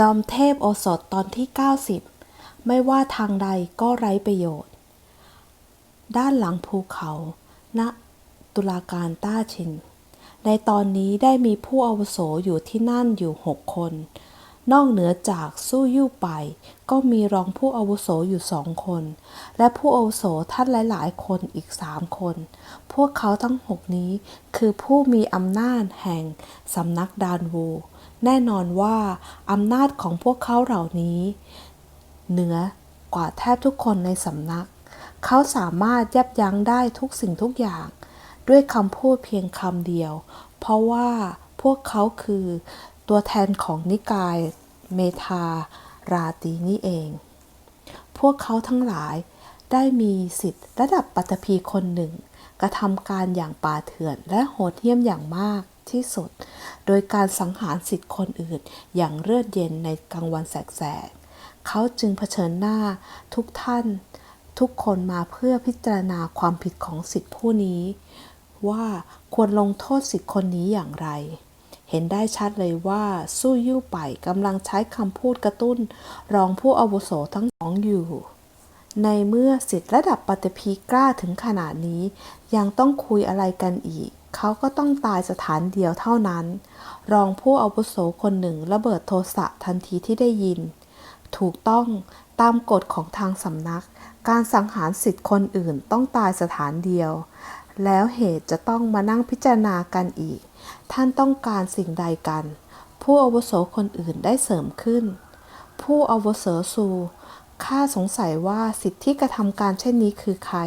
จอมเทพโอสถตอนที่ 90 ไม่ว่าทางใดก็ไร้ประโยชน์ ด้านหลังภูเขา ณ ตุลาการต้าชิน ในตอนนี้ได้มีผู้อาวุโสอยู่ที่นั่นอยู่หกคน นอกเหนือจากสู้ยู่ไป ก็มีรองผู้อาวุโสอยู่สองคน และผู้อาวุโสท่านหลายๆ คนอีกสามคน พวกเขาทั้งหกนี้คือผู้มีอำนาจแห่งสำนักดานวู แน่นอนว่าอำนาจของพวกเขาเหล่านี้ เหนือกว่าแทบทุกคนในสำนัก เขาสามารถยับยั้งได้ทุกสิ่งทุกอย่าง ด้วยคำพูดเพียงคำเดียว เพราะว่าพวกเขาคือ ตัวแทนของนิกายเมทาราตีนี่เอง พวกเขาทั้งหลายได้มีสิทธิ์ระดับปัตภีคนหนึ่ง กระทำการอย่างป่าเถื่อนและโหดเหี้ยมอย่างมากที่สุด โดยการสังหารสิทธิ์คนอื่นอย่างเลือดเย็นในกลางวันแสกๆเขาจึงเผชิญหน้าทุกท่านทุกคนมาเพื่อพิจารณาความผิดของสิทธิผู้นี้ ว่าควรลงโทษสิทธิคนนี้อย่างไร เห็นได้ชัดเลยว่า สู้ยู่ไปกำลังใช้คำพูดกระตุ้น รองผู้อาวุโสทั้งสองอยู่ ในเมื่อสิทธิระดับปฏิพีกล้าถึงขนาดนี้ ยังต้องคุยอะไรกันอีก เขาก็ต้องตายสถานเดียวเท่านั้น รองผู้อาวุโสคนหนึ่งระเบิดโทสะทันทีที่ได้ยิน ถูกต้องตามกฎของทางสำนัก การสังหารสิทธิ์คนอื่นต้องตายสถานเดียว แล้วเหตุจะต้องมานั่งพิจารณากันอีก ท่านต้องการสิ่งใดกัน ผู้อาวุโสคนอื่นได้เสริมขึ้น ผู้อาวุโสสูข้าสงสัยว่าสิทธิกระทำการเช่นนี้คือใคร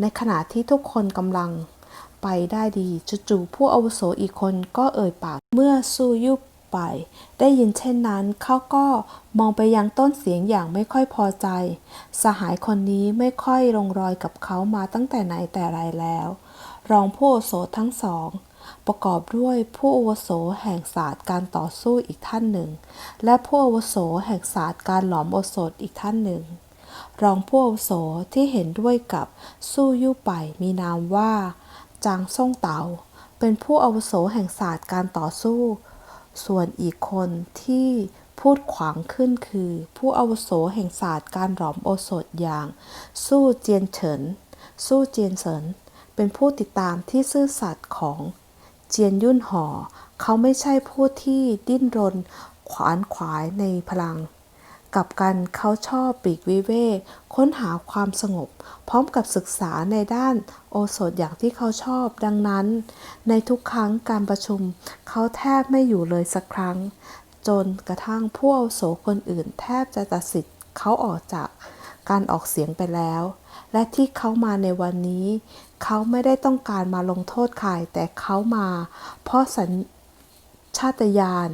ในขณะที่ทุกคนกำลังไปได้ดีจู่ๆผู้อาวุโสอีกคนก็เอ่ยปาก เมื่อซูยุบไป ได้ยินเช่นนั้นเขาก็มองไปยังต้นเสียงอย่างไม่ค่อยพอใจ สหายคนนี้ไม่ค่อยลงรอยกับเขามาตั้งแต่ไหนแต่ไรแล้ว รองผู้อาวุโสทั้งสอง ประกอบด้วยผู้อาวุโสแห่งศาสตร์การต่อสู้อีกท่านหนึ่ง และผู้อาวุโสแห่งศาสตร์การหลอมโอสถอีกท่านหนึ่ง รองผู้อาวุโสที่เห็นด้วยกับสู้ยู่ไปมีนามว่าจางซ่งเต๋าเป็นผู้อาวุโสแห่งศาสตร์การต่อสู้ ส่วนอีกคนที่พูดขวางขึ้นคือ ผู้อาวุโสแห่งศาสตร์การหลอมโอสถอย่าง สู้เจียนเฉิน สู้เจียนเฉิน เป็นผู้ติดตามที่ซื่อสัตย์ของ เจียนยุ่นหอเขาไม่ใช่ผู้ที่ดิ้นรน ขวานขวายในพลัง กับกันเขาชอบปลีกวิเวกค้นหาความสงบ พร้อมกับศึกษาในด้านโอสถอย่างที่เขาชอบดังนั้น ในทุกครั้งการประชุม เขาแทบไม่อยู่เลยสักครั้ง จนกระทั่งผู้อาโสคนอื่นแทบจะตัดสิทธิ์เขาออกจาก การออกเสียงไปแล้ว และที่เขามาในวันนี้ เขาไม่ได้ต้องการมาลงโทษใครแต่เขามา เพราะสัญชาตญาณ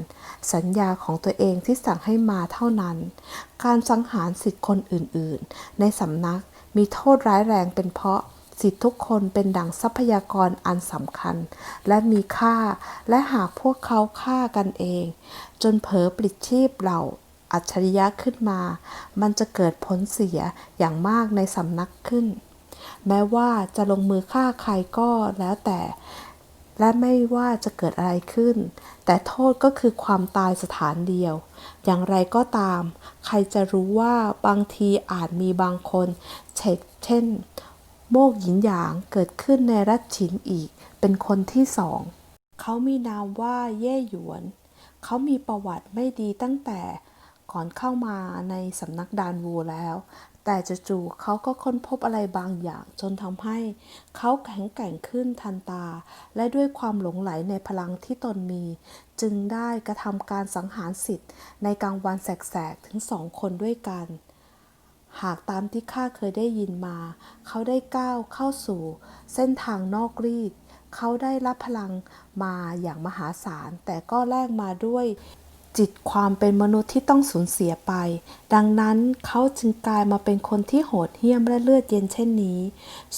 สัญญาของตัวเองที่สั่งให้มาเท่านั้น การสังหารสิทธิคนอื่นๆ ในสำนักมีโทษร้ายแรงเป็นเพราะสิทธิทุกคนเป็นดั่งทรัพยากรอันสำคัญ และมีค่าและหากพวกเขาฆ่ากันเอง จนเผลอปลิดชีพเหล่า อัจฉริยะขึ้นมา มันจะเกิดผลเสียอย่างมากในสำนักขึ้น แม้ว่าจะลงมือฆ่าใครก็แล้วแต่ และไม่ว่าจะเกิดอะไรขึ้น แต่โทษก็คือความตายสถานเดียว อย่างไรก็ตาม ใครจะรู้ว่าบางทีอาจมีบางคนเช่น โมกหยินหยางเกิดขึ้นในรัชฉินอีก เป็นคนที่สอง เขามีนามว่าเย่หยวน เขามีประวัติไม่ดีตั้งแต่ ก่อนเข้ามาในสำนักดานวูแล้ว แต่จู่ๆเขาก็ค้นพบอะไรบางอย่างจนทำให้ เขาแข็งแกร่งขึ้นทันตา และด้วยความหลงไหลในพลังที่ตนมี จึงได้กระทำการสังหารสิทธิ์ในกลางวันแสกๆ ถึงสองคนด้วยกันหากตามที่ข้าเคยได้ยินมา เขาได้ก้าวเข้าสู่ เส้นทางนอกรีด เขาได้รับพลังมาอย่างมหาศาล แต่ก็แลกมาด้วย จิตความเป็นมนุษย์ที่ต้องสูญเสียไป ดังนั้นเขาจึงกลายมาเป็นคนที่โหดเหี้ยมและเลือดเย็นเช่นนี้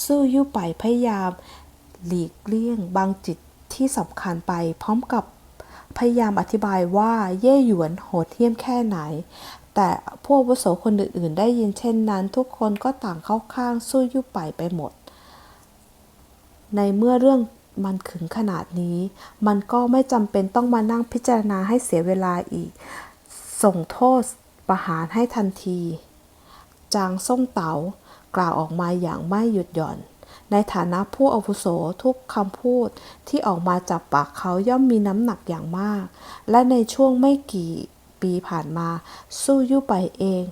สู้ยู่ไปพยายาม หลีกเลี่ยงบางจิตที่สำคัญไป พร้อมกับพยายามอธิบายว่าเย่หยวนโหดเหี้ยมแค่ไหน แต่พวกวุโสคนอื่นๆ ได้ยินเช่นนั้น ทุกคนก็ต่างเข้าข้างสู้ยู่ไปไปหมด ในเมื่อเรื่อง มันขึงขนาดนี้ มันก็ไม่จำเป็นต้องมานั่งพิจารณาให้เสียเวลาอีก ส่งโทษประหารให้ทันที จางส้มเต๋ากล่าวออกมาอย่างไม่หยุดหย่อน ในฐานะผู้อาวุโสทุกคำพูดที่ออกมาจากปากเขาย่อมมีน้ำหนักอย่างมาก และในช่วงไม่กี่ปีผ่านมา สู้ยู่ไปเอง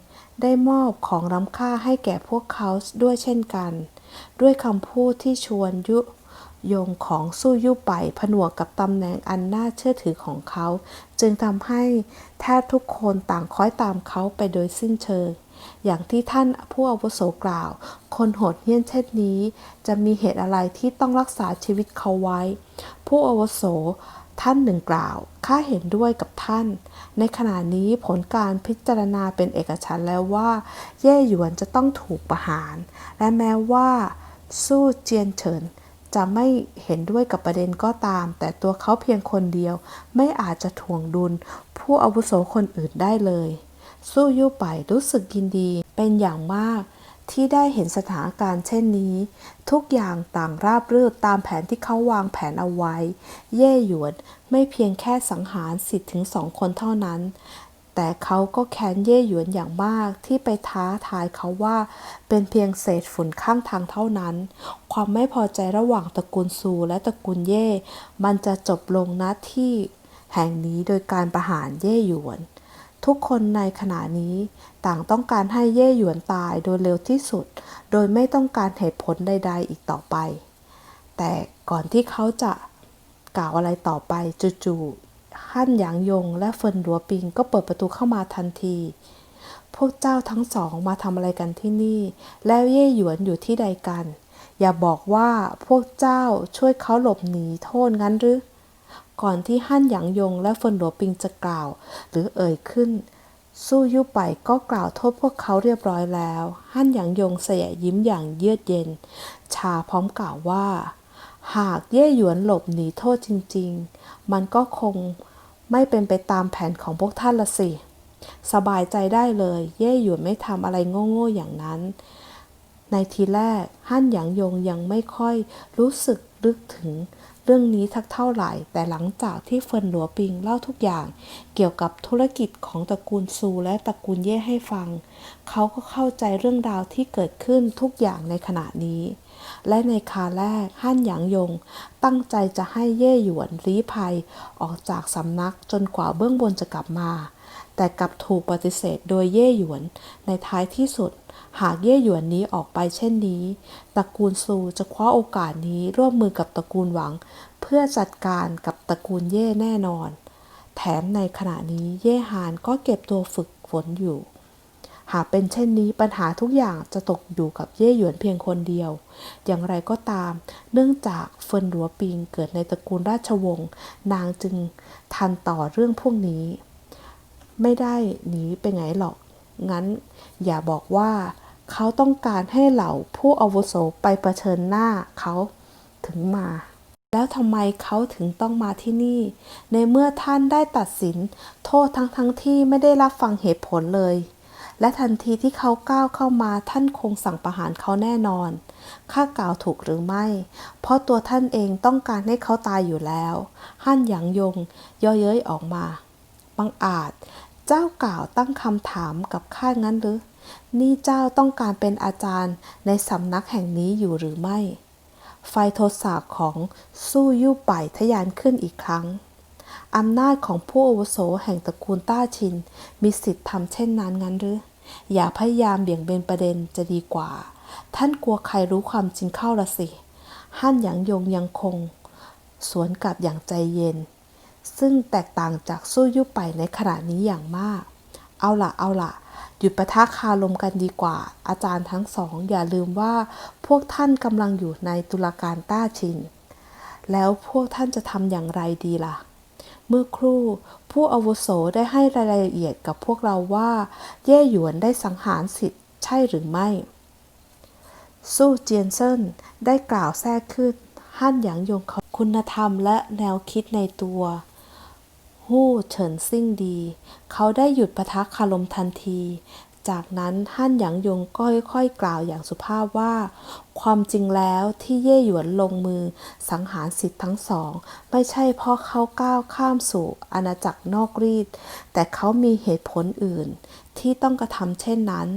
ได้มอบของล้ำค่าให้แก่พวกเขาด้วยเช่นกัน ด้วยคำพูดที่ชวนยุ ยงของสู้ยู่ไปผนวกกับตำแหน่งอันน่าเชื่อถือของเขา จึงทำให้แทบทุกคนต่างคอยตามเขาไปโดยสิ้นเชิง อย่างที่ท่านผู้อาวุโสกล่าว คนโหดเหี้ยมเช่นนี้ จะมีเหตุอะไรที่ต้องรักษาชีวิตเขาไว้ ผู้อาวุโสท่านหนึ่งกล่าว ข้าเห็นด้วยกับท่าน ในขณะนี้ผลการพิจารณาเป็นเอกฉันแล้วว่า เย่หยวนจะต้องถูกประหาร และแม้ว่า สู้เจียนเฉิน จะไม่เห็นด้วยกับประเด็นก็ตาม แต่ตัวเขาเพียงคนเดียว ไม่อาจจะถ่วงดุล ผู้อาวุโสคนอื่นได้เลย สู้ยู่ไปรู้สึกยินดีเป็นอย่างมาก ที่ได้เห็นสถานการณ์เช่นนี้ ทุกอย่างต่างราบรื่นตามแผนที่เขาวางแผนเอาไว้ เย่หยวนไม่เพียงแค่สังหารสิทธิ์ถึงสองคนเท่านั้น แต่เขาก็แค้นเย่หยวนอย่างมากที่ไปท้าทายเขาว่าเป็นเพียงเศษฝุ่นข้างทางเท่านั้น ความไม่พอใจระหว่างตระกูลซูและตระกูลเย่มันจะจบลงณที่แห่งนี้โดยการประหารเย่หยวน ทุกคนในขณะนี้ต่างต้องการให้เย่หยวนตายโดยเร็วที่สุด โดยไม่ต้องการเหตุผลใด ๆ อีกต่อไป แต่ก่อนที่เขาจะกล่าวอะไรต่อไปจู่ๆ ฮั่นหยางยง และเฟินหลัวปิงก็เปิดประตูเข้ามาทันที พวกเจ้าทั้งสองมาทำอะไรกันที่นี่ แล้วเย่หยวนอยู่ที่ใดกัน อย่าบอกว่าพวกเจ้าช่วยเขาหลบหนีโทษงั้นหรือ ก่อนที่ฮั่นหยางยง และเฟินหลัวปิงจะกล่าว หรือเอ่ยขึ้นสู้ยู่ไปก็กล่าวโทษพวกเขาเรียบร้อยแล้ว ฮั่นหยางยงเสยยิ้มอย่างเยือกเย็น ชาพร้อมกล่าวว่า หากเย่หยวนหลบหนีโทษจริง ๆ มันก็คง ไม่เป็นไปตามแผนของพวกท่านละสิ สบายใจได้เลย เย่หยวนไม่ทำอะไรโง่ๆอย่างนั้น ในทีแรกฮั่นหยางยงยังไม่ค่อยรู้สึกลึกถึงเรื่องนี้ทักเท่าไหร่ แต่หลังจากที่เฟินหลัวปิงเล่าทุกอย่าง เกี่ยวกับธุรกิจของตระกูลซูและตระกูลเย่ให้ฟัง เขาก็เข้าใจเรื่องราวที่เกิดขึ้นทุกอย่างในขณะนี้ และในคาแรกฮั่นหยางยง ตั้งใจจะให้เย่หยวนลี้ภัยออกจากสำนักจนกว่าเบื้องบนจะกลับมา แต่กลับถูกปฏิเสธโดยเย่หยวนในท้ายที่สุด หากเย่หยวนนี้ออกไปเช่นนี้ตระกูลซูจะคว้าโอกาสนี้ร่วมมือกับตระกูลหวัง เพื่อจัดการกับตระกูลเย่แน่นอน แถมในขณะนี้เย่ฮานก็เก็บตัวฝึกฝนอยู่ หากเป็นเช่นนี้ปัญหาทุกอย่างจะตกอยู่กับเย่หยวนเพียงคนเดียว อย่างไรก็ตาม เนื่องจากเฟินหลัวปิงเกิดในตระกูลราชวงศ์นางจึงทันต่อเรื่องพวกนี้ ไม่ได้หนีไปไหนหรอก งั้นอย่าบอกว่าเขาต้องการให้เหล่าผู้อาวุโสไปประเชิญหน้าเขาถึงมา แล้วทำไมเขาถึงต้องมาที่นี่ ในเมื่อท่านได้ตัดสิน โทษทั้งทั้งที่ไม่ได้รับฟังเหตุผลเลย และทันทีที่เขาก้าวเข้ามาท่านคงสั่งประหารเขาแน่นอน ข้ากล่าวถูกหรือไม่ เพราะตัวท่านเองต้องการให้เขาตายอยู่แล้ว ฮั่นหยางยงย่อเย้ยออกมา บังอาจ เจ้ากล่าวตั้งคำถามกับข้างั้นหรือ นี่เจ้าต้องการเป็นอาจารย์ในสำนักแห่งนี้อยู่หรือไม่ ไฟโทสาของสู้ยู่ไปทะยานขึ้นอีกครั้ง อำนาจของผู้อาวุโสแห่งตระกูลต้าชิน มีสิทธิ์ทำเช่นนั้นงั้นหรือ อย่าพยายามเบี่ยงเบนประเด็นจะดีกว่า ท่านกลัวใครรู้ความจริงเข้าละสิ ฮั่นหยางยงยังคง สวนกลับอย่างใจเย็น ซึ่งแตกต่างจากสู้ยุไปในขณะนี้อย่างมาก เอาล่ะเอาล่ะหยุดประทะคารมกันดีกว่า อาจารย์ทั้งสอง อย่าลืมว่าพวกท่านกำลังอยู่ในตุลาการต้าชิน แล้วพวกท่านจะทำอย่างไรดีล่ะ เมื่อครู่ผู้อาวุโสได้ให้รายละเอียดกับพวกเราว่า เย่หยวนได้สังหารสิทธิ์ใช่หรือไม่ สู้เจียนเซินได้กล่าวแทรกขึ้นฮั่นหยางยงเขาคุณธรรมและแนวคิดในตัวฮู้เฉินซิ่งดี เขาได้หยุดปะทะคารมทันที จากนั้นฮั่นหยางยงก็ค่อยๆกล่าวอย่างสุภาพว่า ความจริงแล้วที่เย่หยวนลงมือสังหารสิทธิ์ทั้งสอง ไม่ใช่เพราะเขาก้าวข้ามสู่อาณาจักรนอกรีด แต่เขามีเหตุผลอื่น ที่ต้องกระทำเช่นนั้น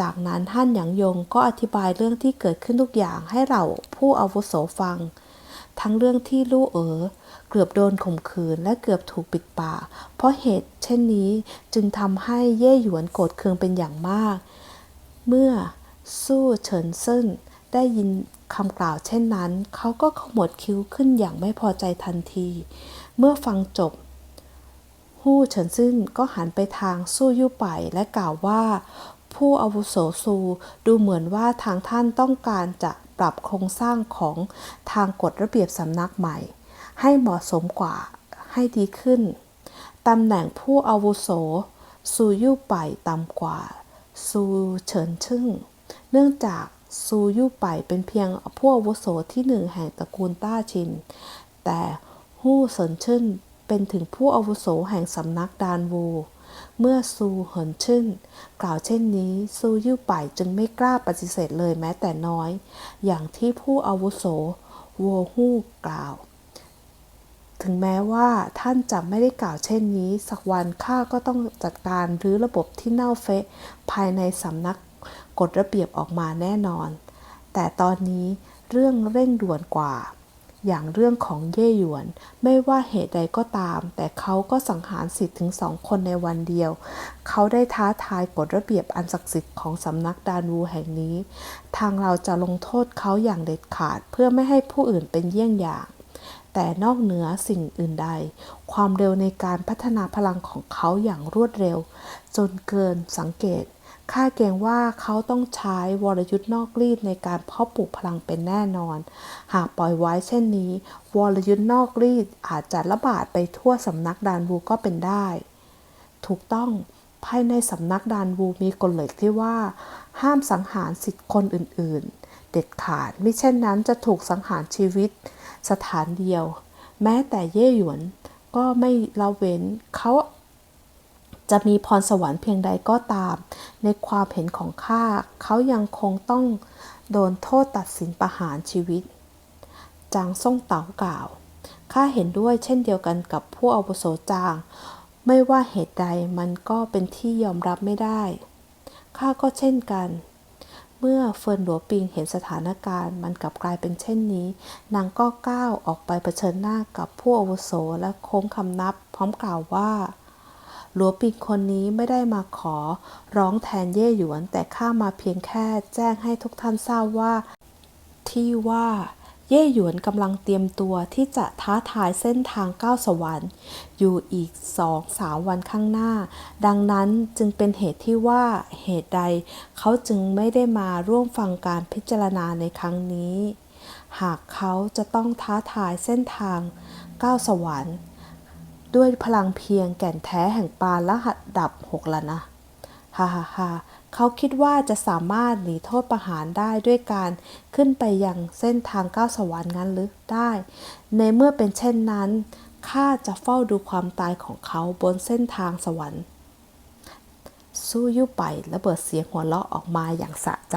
จากนั้นฮั่นหยางยงก็อธิบายเรื่องที่เกิดขึ้นทุกอย่างให้เราผู้อาวุโสฟัง ทั้งเรื่องที่ลู่เอ๋อ เกือบโดนข่มขืนและเกือบถูกปิดปาก เพราะเหตุเช่นนี้จึงทำให้เย่หยวนโกรธเคืองเป็นอย่างมาก เมื่อสู้เฉินซึ่นได้ยินคำกล่าวเช่นนั้น เขาก็ขมวดคิ้วขึ้นอย่างไม่พอใจทันที เมื่อฟังจบ ฮู้เฉินซึ่นก็หันไปทางสู้ยู่ไปและกล่าวว่า ผู้อาวุโสซูดูเหมือนว่าทางท่านต้องการจะปรับโครงสร้างของทางกฎระเบียบสำนักใหม่ ให้เหมาะสมกว่าให้ดีขึ้น ตำแหน่งผู้อาวุโสซูยู่ไปต่ำกว่าซูเฉินชึ่ง เนื่องจากซูยู่ไปเป็นเพียงผู้อาวุโสที่หนึ่งแห่งตระกูลต้าชิน แต่ฮู้เซินชึ่นเป็นถึงผู้อาวุโสแห่งสำนักดานวู เมื่อซูเหินชึ่น กล่าวเช่นนี้ ซูยู่ไปจึงไม่กล้าปฏิเสธเลยแม้แต่น้อย อย่างที่ผู้อาวุโสโวฮู้กล่าว ถึงแม้ว่าท่านจะไม่ได้กล่าวเช่นนี้ สักวันข้าก็ต้องจัดการรื้อระบบที่เน่าเฟะภายในสำนักกฎระเบียบออกมาแน่นอน แต่ตอนนี้เรื่องเร่งด่วนกว่า อย่างเรื่องของเย่หยวน ไม่ว่าเหตุใดก็ตาม แต่เขาก็สังหารสิทธิ์ถึงสองคนในวันเดียว เขาได้ท้าทายกฎระเบียบอันศักดิ์สิทธิ์ของสำนักดานวูแห่งนี้ ทางเราจะลงโทษเขาอย่างเด็ดขาดเพื่อไม่ให้ผู้อื่นเป็นเยี่ยงอย่าง แต่นอกเหนือสิ่งอื่นใด ความเร็วในการพัฒนาพลังของเขาอย่างรวดเร็ว จนเกินสังเกตข้าเกรงว่าเขาต้องใช้วรยุทธ์นอกรีดในการเพาะปลูกพลังเป็นแน่นอน หากปล่อยไว้เช่นนี้ วรยุทธ์นอกรีดอาจจะระบาดไปทั่วสำนักดานวูก็เป็นได้ ถูกต้องภายในสำนักดานวูมีกฎเหล็กที่ว่า ห้ามสังหารสิทธิ์คนอื่นๆ เด็ดขาด มิเช่นนั้นจะถูกสังหารชีวิต สถานเดียว แม้แต่เย่หยวนก็ไม่ละเว้นเขาจะมีพรสวรรค์เพียงใดก็ตาม ในความเห็นของข้าเขายังคงต้องโดนโทษตัดสินประหารชีวิต จางซ่งเต๋ากล่าว ข้าเห็นด้วยเช่นเดียวกันกับผู้อาวุโสจาง ไม่ว่าเหตุใดมันก็เป็นที่ยอมรับไม่ได้ ข้าก็เช่นกัน เมื่อเฟิร์นหลัวปิงเห็นสถานการณ์มันกลับกลายเป็นเช่นนี้ นางก็ก้าวออกไปเผชิญหน้ากับผู้อาวุโสและโค้งคำนับ พร้อมกล่าวว่า หลัวปิงคนนี้ไม่ได้มาขอ ร้องแทนเย่หยวนแต่ข้ามาเพียงแค่แจ้งให้ทุกท่านทราบว่า ที่ว่า เย่หยวนกำลังเตรียมตัวที่จะท้าทายเส้นทางก้าวสวรรค์ อยู่อีกสองสามวันข้างหน้า ดังนั้นจึงเป็นเหตุที่ว่าเหตุใดเขาจึงไม่ได้มาร่วมฟังการพิจารณาในครั้งนี้ หากเขาจะต้องท้าทายเส้นทางก้าวสวรรค์ ด้วยพลังเพียงแก่นแท้แห่งปานละหัดดับหกละนะฮ่าฮ่าฮ่า เขาคิดว่าจะสามารถหนีโทษประหารได้ด้วยการขึ้นไปยังเส้นทางก้าวสวรรค์งั้นหรือได้ ในเมื่อเป็นเช่นนั้นข้าจะเฝ้าดูความตายของเขาบนเส้นทางสวรรค์สู้ยุไประเบิดเสียงหัวเราะออกมาอย่างสะใจ